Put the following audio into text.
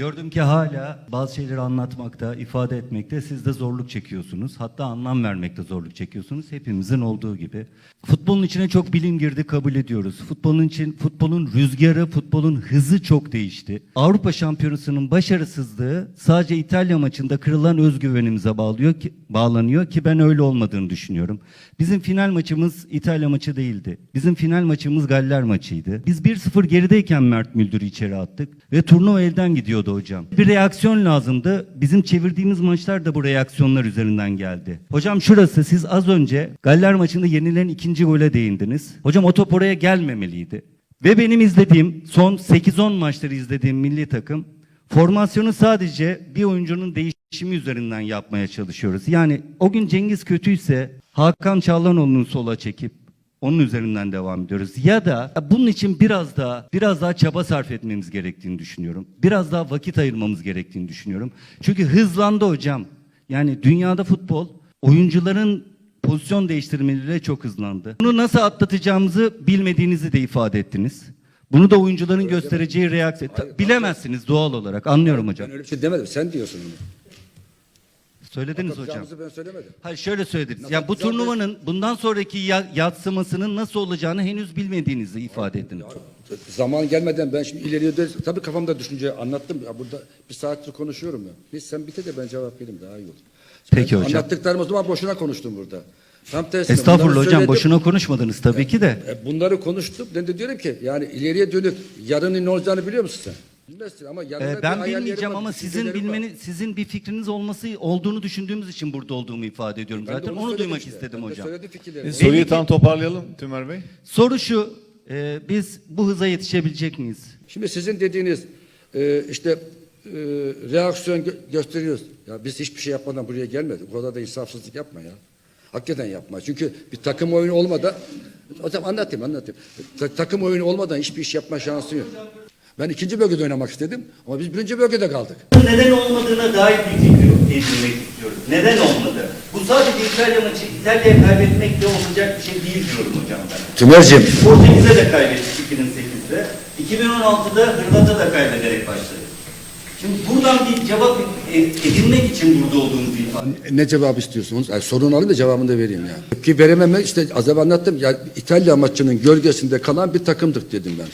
Gördüm ki hala bazı şeyleri anlatmakta, ifade etmekte siz de zorluk çekiyorsunuz. Hatta anlam vermekte zorluk çekiyorsunuz. Hepimizin olduğu gibi. Futbolun içine çok bilim girdi kabul ediyoruz. Futbolun için futbolun rüzgarı, futbolun hızı çok değişti. Avrupa Şampiyonası'nın başarısızlığı sadece İtalya maçında kırılan özgüvenimize bağlıyor ki bağlanıyor ki ben öyle olmadığını düşünüyorum. Bizim final maçımız İtalya maçı değildi. Bizim final maçımız Galler maçıydı. Biz 1-0 gerideyken Mert Müldür'ü içeri attık ve turnuva elden gidiyordu hocam. Bir reaksiyon lazımdı. Bizim çevirdiğimiz maçlar da bu reaksiyonlar üzerinden geldi. Hocam şurası siz az önce Galler maçında yenilen ikinci gole değindiniz. Hocam o top oraya gelmemeliydi. Ve benim izlediğim son 8-10 maçları izlediğim milli takım formasyonu sadece bir oyuncunun değişimi üzerinden yapmaya çalışıyoruz. Yani o gün Cengiz kötüyse Hakan Çağlanoğlu'nu sola çekip onun üzerinden devam ediyoruz. Ya da bunun için biraz daha biraz daha çaba sarf etmemiz gerektiğini düşünüyorum. Biraz daha vakit ayırmamız gerektiğini düşünüyorum. Çünkü hızlandı hocam. Yani dünyada futbol oyuncuların pozisyon değiştirmeleriyle çok hızlandı. Bunu nasıl atlatacağımızı bilmediğinizi de ifade ettiniz. Bunu da oyuncuların göstereceği reaksiyon. Bilemezsiniz doğal olarak. Anlıyorum hocam. Ben öyle bir şey demedim. Sen diyorsun onu. Söylediniz hocam. Ben söylemedim. Hayır şöyle söylediniz. Nasıl Ya bu atacağımızı- turnuvanın bundan sonraki ya- yatsımasının nasıl olacağını henüz bilmediğinizi ifade ettiniz. Zaman gelmeden ben şimdi ileriye de tabii kafamda düşünce anlattım. Ya burada bir saattir konuşuyorum ya. Biz sen bitir de ben cevap vereyim daha iyi olur. Peki Ben hocam. Anlattıklarım o zaman boşuna konuştum burada. Tam tersine. Estağfurullah bunları hocam söyledim. boşuna konuşmadınız tabii ki de. E, bunları konuştum. Ben de diyorum ki yani ileriye dönük yarının ne olacağını biliyor musun sen? Bilmezsin ama yarına Ee, bir ben hayallerim bilmeyeceğim var, ama sizin düşüncelerim var. bilmeni, sizin bir fikriniz olması olduğunu düşündüğümüz için burada olduğumu ifade ediyorum. Ben de Zaten onu onu söyledim duymak işte. istedim Ben de hocam. fikirlerimi. E, soruyu tam toparlayalım Tümer Bey. Soru şu, e, biz bu hıza yetişebilecek miyiz? Şimdi sizin dediğiniz e, işte e, reaksiyon gö- gösteriyoruz. Ya biz hiçbir şey yapmadan buraya gelmedik. Kadar da insafsızlık yapma ya. Hakikaten yapma. Çünkü bir takım oyunu olmadan o zaman anlatayım anlatayım. Ta- takım oyunu olmadan hiçbir iş yapma şansın yok. Ben ikinci bölgede oynamak istedim ama biz birinci bölgede kaldık. Neden olmadığına dair bir fikir edinmek istiyoruz. Neden olmadı? Bu sadece İtalya maçı, İtalya'ya kaybetmekle olacak bir şey değil diyorum hocam ben. Tümerciğim. Portekiz'e de kaybettik 2008'de. 2016'da Hırvat'a da kaybederek başladık. Şimdi buradan bir cevap e- edinmek için burada olduğumuzu ifade Ne cevap istiyorsunuz? Yani sorun alayım da cevabını da vereyim ya. Tepki veremem işte az evvel anlattım. Ya İtalya maçının gölgesinde kalan bir takımdık dedim ben.